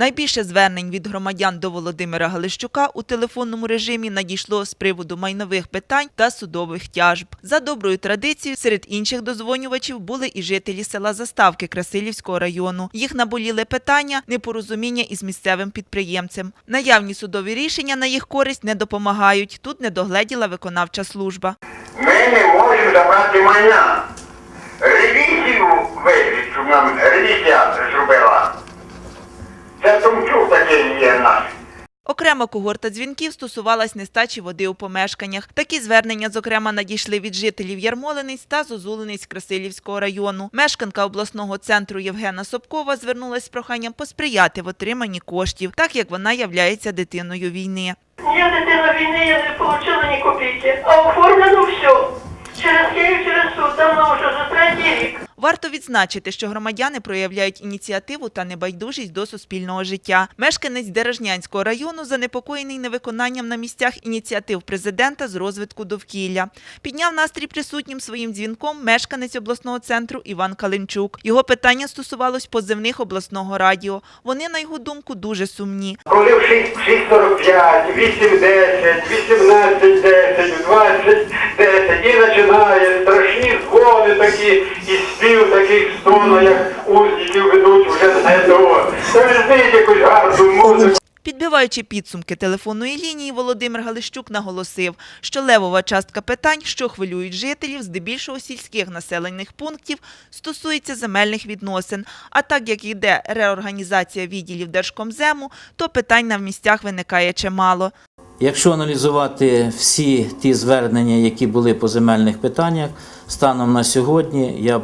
Найбільше звернень від громадян до Володимира Галищука у телефонному режимі надійшло з приводу майнових питань та судових тяжб. За доброю традицією, серед інших дозвонювачів були і жителі села Заставки Красилівського району. Їх наболіли питання непорозуміння із місцевим підприємцем. Наявні судові рішення на їх користь не допомагають. Тут не догледіла виконавча служба. Ми не можемо забрати майна. Ревізію щоб нам ревізія. Це Томчук такий є наш. Окрема когорта дзвінків стосувалась нестачі води у помешканнях. Такі звернення, зокрема, надійшли від жителів Ярмолинець та Зозулинець Красилівського району. Мешканка обласного центру Євгена Собкова звернулась з проханням посприяти в отриманні коштів, так як вона являється дитиною війни. Я дитина війни, я не отримала ні копійки, а оформлено Варто відзначити, що громадяни проявляють ініціативу та небайдужість до суспільного життя. Мешканець Дережнянського району занепокоєний невиконанням на місцях ініціатив президента з розвитку довкілля. Підняв настрій присутнім своїм дзвінком мешканець обласного центру Іван Калинчук. Його питання стосувалось позивних обласного радіо. Вони, на його думку, дуже сумні. Коли в 6.45, 8.10, 18.10, 20.10 і починає страшні дзвони такі, і спів таких стону, як узників ведуть вже на СДО. Завжди якусь гарну музику. Підбиваючи підсумки телефонної лінії, Володимир Галищук наголосив, що левова частка питань, що хвилюють жителів, здебільшого сільських населених пунктів, стосується земельних відносин. А так як йде реорганізація відділів Держкомзему, то питань на місцях виникає чимало. Якщо аналізувати всі ті звернення, які були по земельних питаннях, станом на сьогодні я б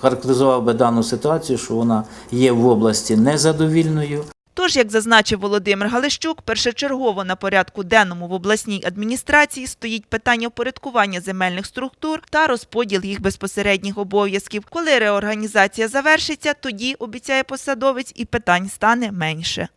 характеризував, би дану ситуацію, що вона є в області незадовільною. Тож, як зазначив Володимир Галищук, першочергово на порядку денному в обласній адміністрації стоїть питання впорядкування земельних структур та розподіл їх безпосередніх обов'язків. Коли реорганізація завершиться, тоді, обіцяє посадовець, і питань стане менше.